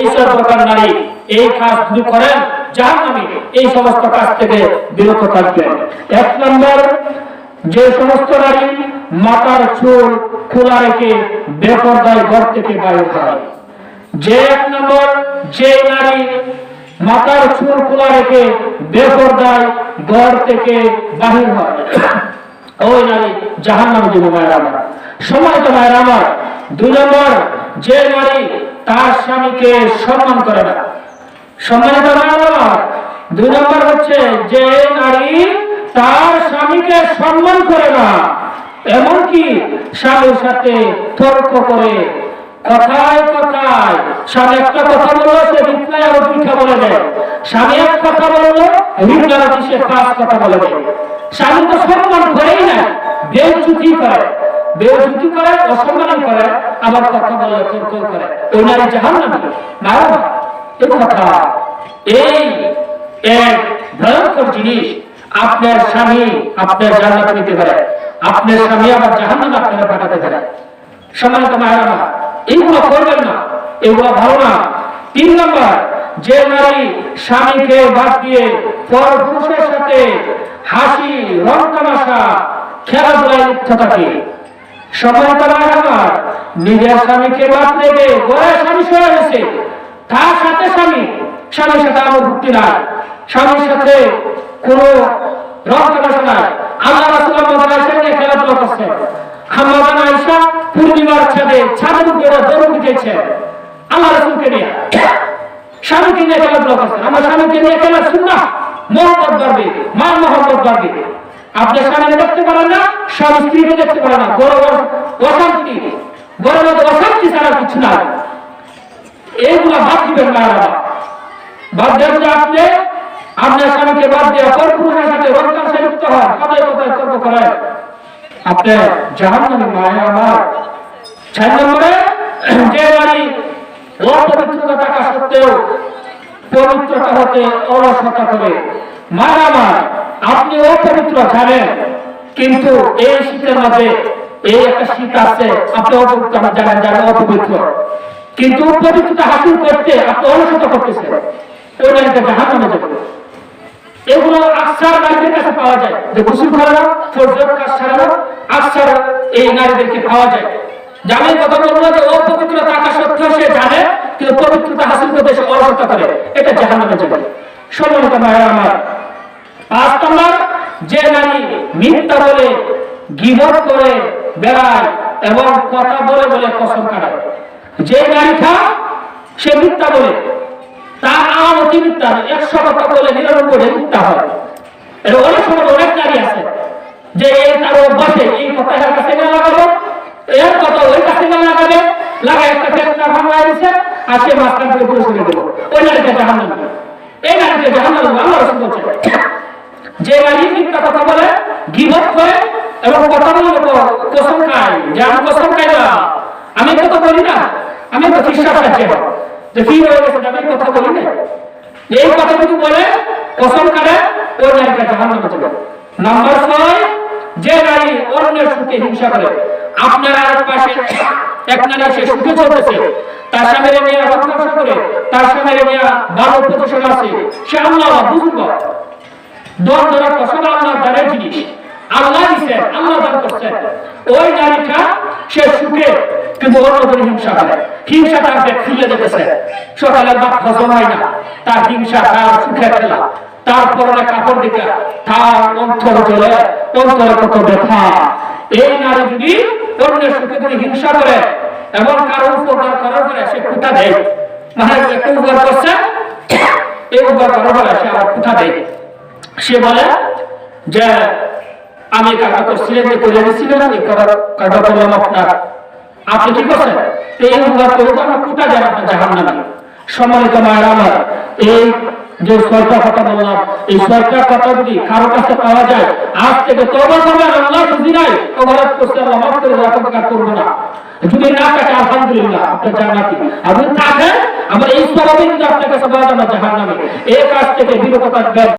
এই সব প্রকার নারী এই কাজ যদি করেন যার নামে এই সমস্ত কাজ থেকে বিরত থাকবেন। এক নম্বর, যে সমস্ত নারী মাথার চুল খোলা রেখে বেপরদায় ঘর থেকে বাইরে হয় যে এক নম্বর, যে নারী মাথার চুল খোলা রেখে বেপরদায় ঘর থেকে বাহির হয়। ওই নারী জাহান নামে যাবে মায়ের আমার। সময় তো মায়ের আমার, দুই নম্বর, যে নারী তার স্বামীকে সম্মান করে না। সম্মানিত দুই নম্বর হচ্ছে যে নারী তার স্বামীকে সম্মান করে না, এমনকি স্বামীর সাথে তর্ক করে, কথায় কথায়, স্বামী একটা কথা বলল সে রিপ্লাই আরও দুইটা বলে দেয়। স্বামী এক কথা বলল রিপ্লাই সে পাঁচ কথা বলে দেয়। স্বামী তো সম্মান করেই না বেউচুতি করে। বেউচুতি করে অসম্মান করে, আবার কথা বলে করে। ওই নারী জাহান নামে না এই কথা, এই এক ভয়ঙ্কর জিনিস আপনার স্বামী আপনার জান্নাত নিতে পারে। আপনার স্বামী আবার আপনারা পাঠাতে পারে। সম্মানিত এইগুলো করবেন না এগুলো ভালো না। তিন নম্বর, যে নারী স্বামীকে বাদ দিয়ে পর সাথে হাসি রং তামাশা খেলাধুলায় লিপ্ত থাকে মায়ের আমার নিজের স্বামীকে বাদ রেখে ঘরে স্বামী সরে গেছে। তার সাথে স্বামী, স্বামীর সাথে আমার ভুক্তি নাই। স্বামীর সাথে কোন রং তামাশা নাই। আল্লাহ রাসূল আমাদের সঙ্গে খেলাধুলা করছে। হাম্মাদান আয়েশা পূর্ণিমার ছাদে ছাদের উপরে দৌড় দিতেছে আল্লাহ রাসূলকে নিয়ে। স্বামীকে নিয়ে খেলাধুলা করছেন আমার স্বামীকে নিয়ে খেলা শুননা মোহাম্মদ বাড়বে মা আপনি স্বামীকে দেখতে পারেন না স্বামী দেখতে পারেন না। গরম অশান্তি গরম অশান্তি ছাড়া কিছু না এইগুলা বাদ দিবেন না বাদ দেন যে আপনি, আপনার স্বামীকে বাদ দিয়ে পর পুরুষের সাথে হন। কথায় কথায় তর্ক করেন। আপনি জাহান আমার। ছয় নম্বরে, যে নারী অপবিত্রতা থাকা সত্ত্বেও পবিত্রতা হতে অলসতা করে। মার আমার। আপনি অপবিত্র, জানেন। কিন্তু এই শীতের মধ্যে এই একটা শীত আছে, আপনি অপবিত্র জানেন জানেন অপবিত্র। কিন্তু পবিত্রতা হাসিল করতে আপনি অলসতা করতেছেন। ওই এগুলো আকসার নারীদের কাছে পাওয়া যায়। যে গোসল করে না কাজ এই নারীদেরকে পাওয়া যায়। জানে কথা বলব যে অপবিত্র থাকা সত্ত্বেও সে জানে, কিন্তু পবিত্রতা হাসিল করতে সে করে। এটা জাহান নামে যাবে সম্মানিত মায়ের আমার পাঁচ নম্বর যে নারী মিথ্যা বলে গিবত করে বেড়ায় এবং কথা বলে বলে কসম কাটায়। যে নারীটা সে মিথ্যা বলে। তার আমার অতি মিথ্যা নয়। একশো কথা বলে নিরানব্বই মিথ্যা হয়। এটা অনেক সময় অনেক নারী আছে, যে এই তার অভ্যাসে এই কথা এর কাছে লাগাবো, এর কথা ওই কাছে লাগাবে একটা ভাঙা দিছে, আর সে থেকে পুরো দেবো। ওই নারীকে জাহান নামে এই নারীকে জাহান নামে আল্লাহ রসুল বলছে যে নারী মিথ্যা কথা বলে, গিবত করে এবং কথা বলে কসম খায় যে আমি কসম খাই না। আমি কথা বলি না, আমি তো বিশ্বাস আছে যে কি হয়ে গেছে আমি কথা বলি না? এই কথা যদি বলে, কসম করে ওই নারীকে জাহান নামে যাবে। নাম্বার ছয়, যে নারী অন্যের সুখে হিংসা করে, আপনার আর পাশে, এক নারী সে সুখে চলতেছে, তার স্বামীর নিয়ে রক্ষা করে, তার স্বামীর নিয়ে ভালো প্রতিশোধ আছে সে আল্লাহ বুঝব দর ধরা ফসল আল্লাহ দানের জিনিস। আল্লাহ আল্লাহ দান ওই নারীটা সে সুখে কিন্তু অন্যদের হিংসা করে। হিংসা সকালে হজম হয় না। তার হিংসা, তার সুখে তার পরনে কাপড় দিকে তার অন্তর অন্তরে কত ব্যথা। এই নারী যদি অন্যের সুখে যদি হিংসা করে এবং কারও উপকার করার পরে সে কুটা দেয়। মানে উপকার করছে? এই উপকার করার পরে সে আবার কুটা দেয়। সে বলে যে, আমি কাকা যে করে দিচ্ছিলেন আমি কাকা করলাম আপনার আপনি কি করছেন? এই উপকার করে তো আমরা কুটা যান আপনার জাহান নামে সম্মানিত মায়ের আমার, এই যে সরকার কথা বললাম, এই সরকার কথা যদি কারও কাছে পাওয়া যায়, আজ থেকে করবেন আল্লাহ নাই করতে আল্লাহ মাফ করে দেওয়া করব না। যদি না থাকে, আলহামদুলিল্লাহ, আপনার জান্নাতি। আপনি থাকে, আমার এই সবাই আপনার কাছে পাওয়া যাবে জাহান নামে এই কাজ থেকে বিরত থাকবেন।